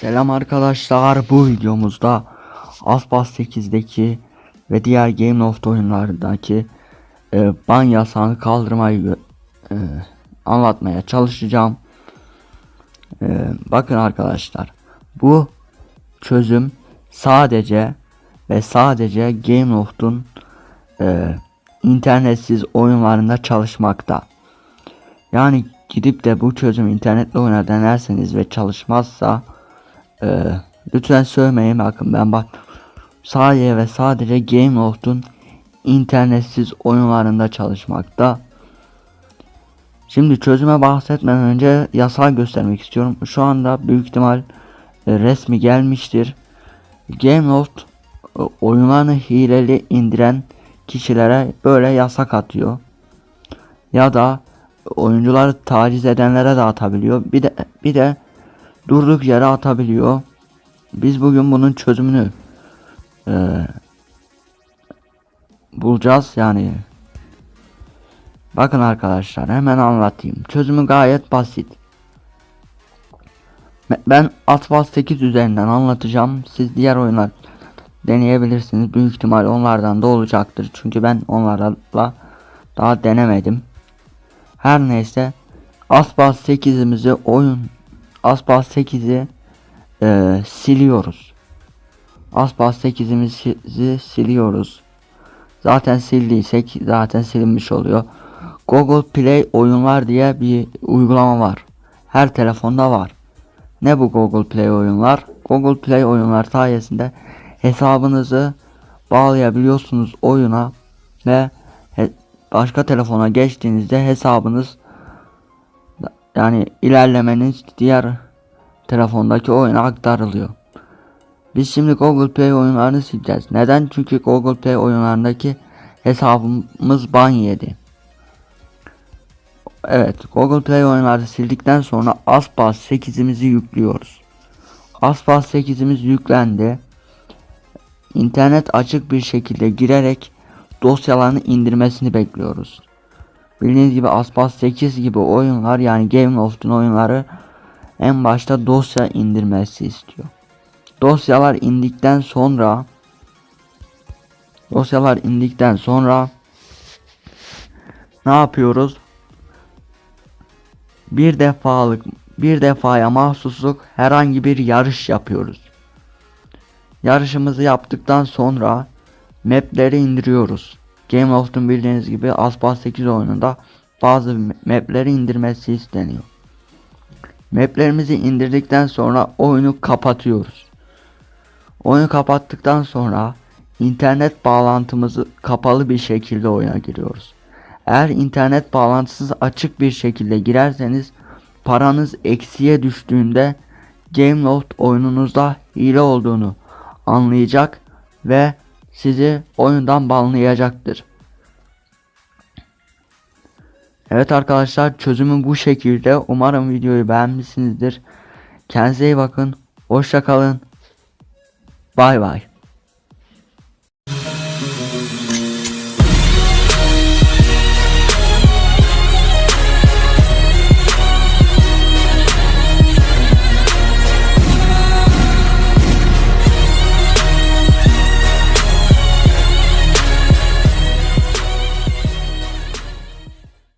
Selam arkadaşlar bu videomuzda Aspas 8'deki ve diğer Game of oyunlardaki e, ban yasağını kaldırmayı e, anlatmaya çalışacağım. E, bakın arkadaşlar bu çözüm sadece ve sadece Game Loft'un e, internetsiz oyunlarında çalışmakta. Yani gidip de bu çözüm internetle oynar denerseniz ve çalışmazsa e, lütfen sövmeyin bakın ben bak sadece ve sadece Game Loft'un internetsiz oyunlarında çalışmakta. Şimdi çözüme bahsetmeden önce yasağı göstermek istiyorum. Şu anda büyük ihtimal e, resmi gelmiştir. Gameloft e, oyunlarını hileli indiren kişilere böyle yasak atıyor. Ya da oyuncuları taciz edenlere de atabiliyor. Bir de bir de durduk yere atabiliyor. Biz bugün bunun çözümünü e, bulacağız yani. Bakın arkadaşlar hemen anlatayım. Çözümü gayet basit. Ben Atlas 8 üzerinden anlatacağım. Siz diğer oyunlar deneyebilirsiniz. Büyük ihtimal onlardan da olacaktır. Çünkü ben onlarla daha denemedim. Her neyse Aspas 8'imizi oyun Aspas 8'i e, siliyoruz. Aspas 8'imizi siliyoruz. Zaten sildiysek zaten silinmiş oluyor. Google Play oyunlar diye bir uygulama var. Her telefonda var. Ne bu Google Play oyunlar? Google Play oyunlar sayesinde hesabınızı bağlayabiliyorsunuz oyuna ve başka telefona geçtiğinizde hesabınız yani ilerlemeniz diğer telefondaki oyuna aktarılıyor. Biz şimdi Google Play oyunlarını sileceğiz. Neden? Çünkü Google Play oyunlarındaki hesabımız ban yedi. Evet, Google Play oyunları sildikten sonra Aspas 8'imizi yüklüyoruz. Aspas 8'imiz yüklendi. İnternet açık bir şekilde girerek dosyalarını indirmesini bekliyoruz. Bildiğiniz gibi Aspas 8 gibi oyunlar yani Gameloft'un oyunları en başta dosya indirmesi istiyor. Dosyalar indikten sonra dosyalar indikten sonra ne yapıyoruz? Bir defalık bir defaya mahsusluk herhangi bir yarış yapıyoruz. Yarışımızı yaptıktan sonra mapleri indiriyoruz. Game Loft'un bildiğiniz gibi Aspas 8 oyununda bazı mapleri indirmesi isteniyor. Maplerimizi indirdikten sonra oyunu kapatıyoruz. Oyunu kapattıktan sonra internet bağlantımızı kapalı bir şekilde oyuna giriyoruz. Eğer internet bağlantısız açık bir şekilde girerseniz paranız eksiye düştüğünde Gameloft oyununuzda hile olduğunu anlayacak ve sizi oyundan banlayacaktır. Evet arkadaşlar çözümü bu şekilde. Umarım videoyu beğenmişsinizdir. Kendinize iyi bakın. Hoşça kalın. Bay bay.